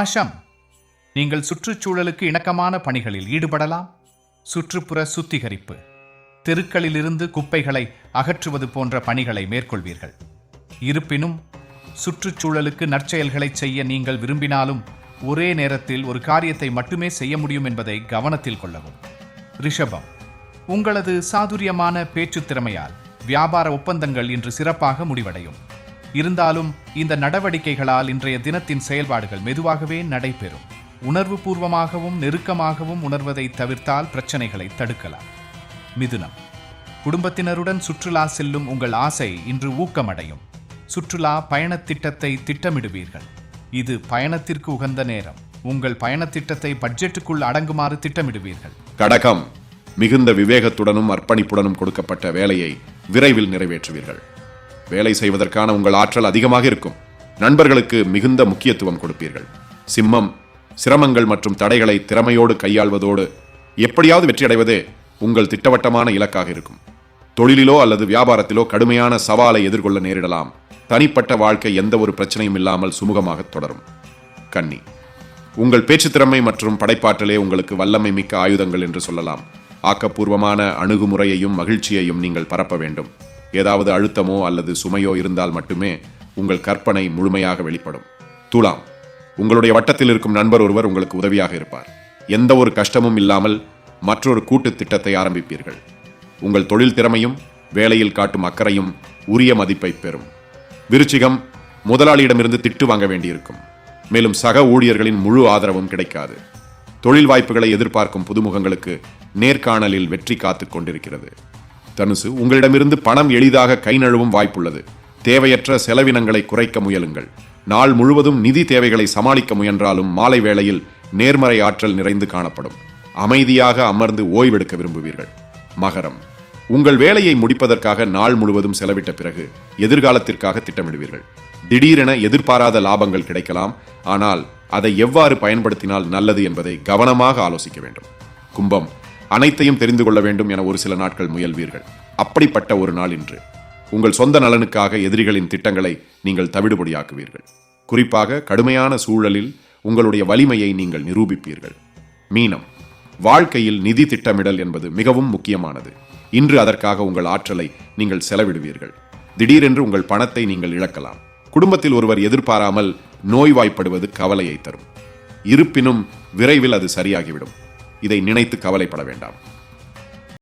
ஆஷம் நீங்கள் சுற்றுச்சூழலுக்கு இணக்கமான பணிகளில் ஈடுபடலாம். சுற்றுப்புற சுத்திகரிப்பு தெருக்களிலிருந்து குப்பைகளை அகற்றுவது போன்ற பணிகளை மேற்கொள்வீர்கள். இருப்பினும் சுற்றுச்சூழலுக்கு நற்செயல்களை செய்ய நீங்கள் விரும்பினாலும் ஒரே நேரத்தில் ஒரு காரியத்தை மட்டுமே செய்ய முடியும் என்பதை கவனத்தில் கொள்ளவும். ரிஷபம் உங்களது சாதுரியமான பேச்சு திறமையால் வியாபார ஒப்பந்தங்கள் இன்று சிறப்பாக முடிவடையும். இருந்தாலும் இந்த நடவடிக்கைகளால் இன்றைய தினத்தின் செயல்பாடுகள் மெதுவாகவே நடைபெறும். உணர்வுபூர்வமாகவும் நெருக்கமாகவும் உணர்வதை தவிர்த்தால் பிரச்சனைகளை தடுக்கலாம். மிதுனம். குடும்பத்தினருடன் சுற்றுலா செல்லும் உங்கள் ஆசை இன்று ஊக்கமடையும். சுற்றுலா பயணத் திட்டத்தை திட்டமிடுவீர்கள். இது பயணத்திற்கு உகந்த நேரம். உங்கள் பயணத் திட்டத்தை பட்ஜெட்டுக்குள் அடங்குமாறு திட்டமிடுவீர்கள். கடகம். மிகுந்த விவேகத்துடனும் அர்ப்பணிப்புடனும் கொடுக்கப்பட்ட வேலையை விரைவில் நிறைவேற்றுவீர்கள். வேலை செய்வதற்கான உங்கள் ஆற்றல் அதிகமாக இருக்கும். நண்பர்களுக்கு மிகுந்த முக்கியத்துவம் கொடுப்பீர்கள். சிம்மம் சிரமங்கள் மற்றும் தடைகளை திறமையோடு கையாள்வதோடு எப்படியாவது வெற்றியடைவதே உங்கள் திட்டவட்டமான இலக்காக இருக்கும். தொழிலிலோ அல்லது வியாபாரத்திலோ கடுமையான சவாலை எதிர்கொள்ள நேரிடலாம். தனிப்பட்ட வாழ்க்கை எந்த ஒரு பிரச்சனையும் இல்லாமல் சுமூகமாக தொடரும். கன்னி உங்கள் பேச்சு திறமை மற்றும் படைப்பாற்றலே உங்களுக்கு வல்லமை மிக்க ஆயுதங்கள் என்று சொல்லலாம். ஆக்கப்பூர்வமான அணுகுமுறையையும் மகிழ்ச்சியையும் நீங்கள் பரப்ப வேண்டும். ஏதாவது அழுத்தமோ அல்லது சுமையோ இருந்தால் மட்டுமே உங்கள் கற்பனை முழுமையாக வெளிப்படும். துலாம் உங்களுடைய வட்டத்தில் இருக்கும் நண்பர் ஒருவர் உங்களுக்கு உதவியாக இருப்பார். எந்த ஒரு கஷ்டமும் இல்லாமல் மற்றொரு கூட்டு திட்டத்தை ஆரம்பிப்பீர்கள். உங்கள் தொழில் திறமையும் வேலையில் காட்டும் அக்கறையும் உரிய மதிப்பை பெறும். விருச்சிகம் முதலாளியிடமிருந்து திட்டு வாங்க வேண்டியிருக்கும். மேலும் சக ஊழியர்களின் முழு ஆதரவும் கிடைக்காது. தொழில் வாய்ப்புகளை எதிர்பார்க்கும் புதுமுகங்களுக்கு நேர்காணலில் வெற்றி காத்துக் கொண்டிருக்கிறது. தனுசு உங்களிடமிருந்து பணம் எளிதாக கை நழுவும் வாய்ப்புள்ளது. தேவையற்ற செலவினங்களை குறைக்க முயலுங்கள். நாள் முழுவதும் நிதி தேவைகளை சமாளிக்க முயன்றாலும் மாலை வேளையில் நேர்மறை ஆற்றல் நிறைந்து காணப்படும். அமைதியாக அமர்ந்து ஓய்வெடுக்க விரும்புவீர்கள். மகரம். உங்கள் வேலையை முடிப்பதற்காக நாள் முழுவதும் செலவிட்ட பிறகு எதிர்காலத்திற்காக திட்டமிடுவீர்கள். திடீரென எதிர்பாராத லாபங்கள் கிடைக்கலாம். ஆனால் அதை எவ்வாறு பயன்படுத்தினால் நல்லது என்பதை கவனமாக ஆலோசிக்க வேண்டும். கும்பம். அனைத்தையும் தெரிந்து கொள்ள வேண்டும் என ஒரு சில நாட்கள் முயல்வீர்கள். அப்படிப்பட்ட ஒரு நாள் இன்று. உங்கள் சொந்த நலனுக்காக எதிரிகளின் திட்டங்களை நீங்கள் தவிடுபடியாக்குவீர்கள். குறிப்பாக கடுமையான சூழலில் உங்களுடைய வலிமையை நீங்கள் நிரூபிப்பீர்கள். மீனம். வாழ்க்கையில் நிதி திட்டமிடல் என்பது மிகவும் முக்கியமானது. இன்று அதற்காக உங்கள் ஆற்றலை நீங்கள் செலவிடுவீர்கள். திடீரென்று உங்கள் பணத்தை நீங்கள் இழக்கலாம். குடும்பத்தில் ஒருவர் எதிர்பாராமல் நோய்வாய்ப்படுவது கவலையை தரும். இருப்பினும் விரைவில் அது சரியாகிவிடும். இதை நினைத்து கவலைப்பட வேண்டாம்.